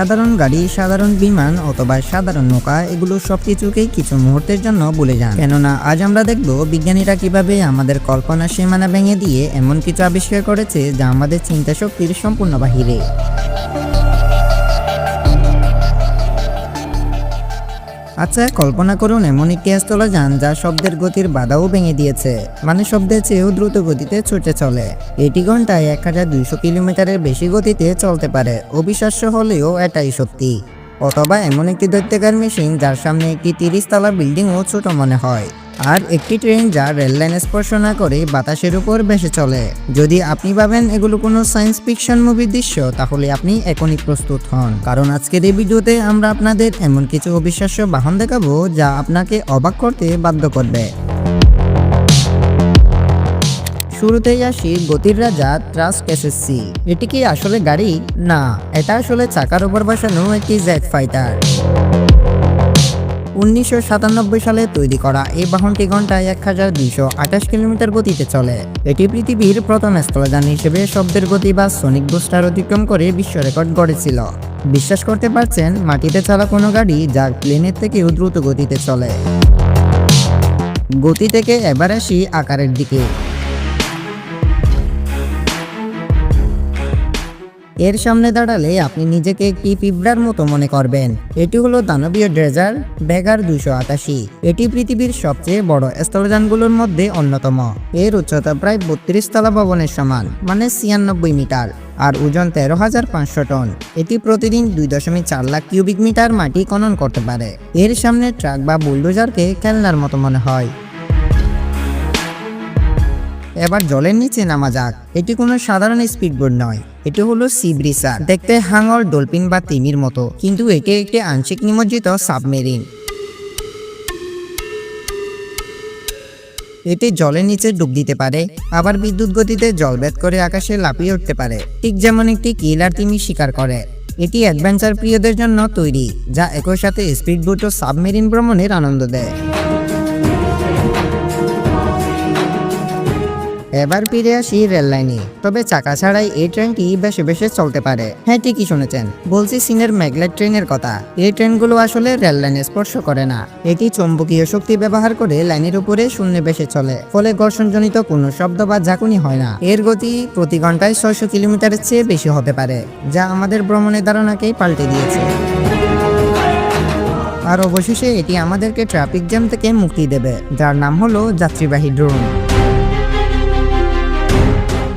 সাধারণ গাড়ি, সাধারণ বিমান অথবা সাধারণ নৌকা, এগুলো সব কিছুকেই কিছু মুহূর্তের জন্য বলে যান। কেননা, আজ আমরা দেখব বিজ্ঞানীরা কীভাবে আমাদের কল্পনা সীমানা ভেঙে দিয়ে এমন কিছু আবিষ্কার করেছে যা আমাদের চিন্তা শক্তির সম্পূর্ণ বাহিরে। আচ্ছা কল্পনা করুন, এমন একটি স্থলে যান যা শব্দের গতির বাধাও ভেঙে দিয়েছে। মানে শব্দের চেয়েও দ্রুত গতিতে ছুটে চলে। এটি ঘন্টায় এক হাজার দুইশো কিলোমিটারের বেশি গতিতে চলতে পারে। অবিশ্বাস্য হলেও এটাই সত্যি। অথবা এমন একটি দৈত্যাকার মেশিন যার সামনে একটি তিরিশ তলা বিল্ডিংও ছোট মনে হয়। আর একটি ট্রেন যা রেল লাইন স্পর্শ না করে বাতাসের উপর ভেসে চলে। যদি আপনি ভাবেন এগুলো কোনো সায়েন্স ফিকশন মুভির দৃশ্য, তাহলে আপনি এখনই প্রস্তুত হন। কারণ আজকের এই ভিডিওতে আমরা আপনাদের এমন কিছু অবিশ্বাস্য বাহন দেখাবো যা আপনাকে অবাক করতে বাধ্য করবে। শুরুতেই আসি গতির রাজা ট্রাস্ট এসএসসি এটি কি আসলে গাড়ি? না, এটা আসলে চাকার উপর বসানো একটি জেট ফাইটার উনিশশো সাতানব্বই সালে তৈরি করা এই বাহনটি ঘন্টায় এক হাজার দুইশো আঠাশ কিলোমিটার গতিতে চলে। এটি পৃথিবীর প্রথম স্থলযান হিসেবে শব্দের গতি বা সনিক বুস্টার অতিক্রম করে বিশ্ব রেকর্ড গড়েছিল। বিশ্বাস করতে পারছেন, মাটিতে চলা কোনো গাড়ি যা প্লেনের থেকেও দ্রুত গতিতে চলে। গতি থেকে এবার আসি আকারের দিকে। এর সামনে দাঁড়ালে আপনি নিজেকে একটি পিঁপড়ার মতো মনে করবেন। এটি হলো দানবীয় ড্রেজার ব্যাগার দুশো আটাশি। এটি পৃথিবীর সবচেয়ে বড় স্থলযানগুলোর মধ্যে অন্যতম। এর উচ্চতা প্রায় বত্রিশ তলা ভবনের সমান মানে ছিয়ানব্বই মিটার, আর ওজন তেরো হাজার পাঁচশো টন। এটি প্রতিদিন দুই দশমিক চার লাখ কিউবিক মিটার মাটি খনন করতে পারে। এর সামনে ট্রাক বা বুলডোজারকে খেলনার মতো মনে হয়। এবার জলের নিচে নামা যাক। এটি কোনো সাধারণ স্পিডবোট নয়। এটি হলো সিব্রিসার দেখতে হাঙর, ডলফিন বা তিমির মতো, কিন্তু এটি একটি আংশিক নিমজ্জিত সাবমেরিন। এটি জলের নিচে ডুব দিতে পারে, আবার বিদ্যুৎ গতিতে জল ভেদ করে আকাশে লাফিয়ে উঠতে পারে। ঠিক যেমন একটি কিলার তিমি শিকার করে। এটি অ্যাডভেঞ্চার প্রিয়দের জন্য তৈরি, যা একই সাথে স্পিডবোট ও সাবমেরিন ভ্রমণের আনন্দ দেয়। এবার ফিরে আসি রেল লাইনে। তবে চাকা ছাড়াই এই ট্রেনটি বেশি বেশি চলতে পারে। হ্যাঁ ঠিকই শুনেছেন। বলছি সিনের ম্যাগলেট ট্রেনের কথা। এই ট্রেনগুলো আসলে রেল লাইনে স্পর্শ করে না। এটি চৌম্বকীয় শক্তি ব্যবহার করে লাইনের উপরে শূন্যে বেশি চলে। ফলে ঘর্ষণজনিত কোনো শব্দ বা ঝাঁকুনি হয় না। এর গতি প্রতি ঘন্টায় ছয়শো কিলোমিটারের চেয়ে বেশি হতে পারে, যা আমাদের ভ্রমণের ধারণাকেই পাল্টে দিয়েছে। আর অবশেষে এটি আমাদেরকে ট্রাফিক জ্যাম থেকে মুক্তি দেবে, যার নাম হলো যাত্রীবাহী ড্রোন।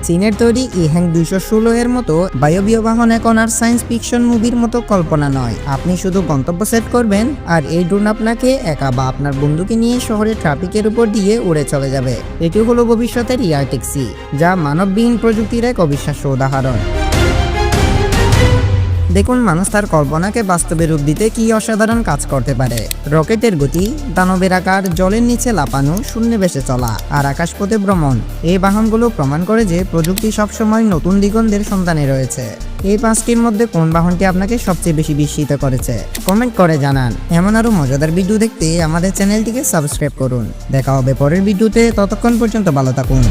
চীনের তৈরি ইহ্যাং দুইশো ষোলো এর মতো বায়বীয় বাহন এখন আর সায়েন্স ফিকশন মুভির মতো কল্পনা নয়। আপনি শুধু গন্তব্য সেট করবেন আর এই ড্রোন আপনাকে একা বা আপনার বন্ধুকে নিয়ে শহরের ট্রাফিকের উপর দিয়ে উড়ে চলে যাবে। এটি হলো ভবিষ্যতের ইয়ারটেক্সি যা মানববিহীন প্রযুক্তির এক অবিশ্বাস্য উদাহরণ। দেখুন মানুষ তার কল্পনাকে বাস্তবে রূপ দিতে কি অসাধারণ কাজ করতে পারে। রকেটের গতি, দানবের আকার, জলের নিচে লাপানো শূন্যে বেসে চলা আর আকাশপথে ভ্রমণ, এই বাহনগুলো প্রমাণ করে যে প্রযুক্তি সবসময় নতুন দিগন্তের সন্তানে রয়েছে। এই পাঁচটির মধ্যে কোন বাহনটি আপনাকে সবচেয়ে বেশি বিস্মিত করেছে? কমেন্ট করে জানান। এমন আরও মজাদার ভিডিও দেখতে আমাদের চ্যানেলটিকে সাবস্ক্রাইব করুন। দেখা হবে পরের ভিডিওতে, ততক্ষণ পর্যন্ত ভালো থাকুন।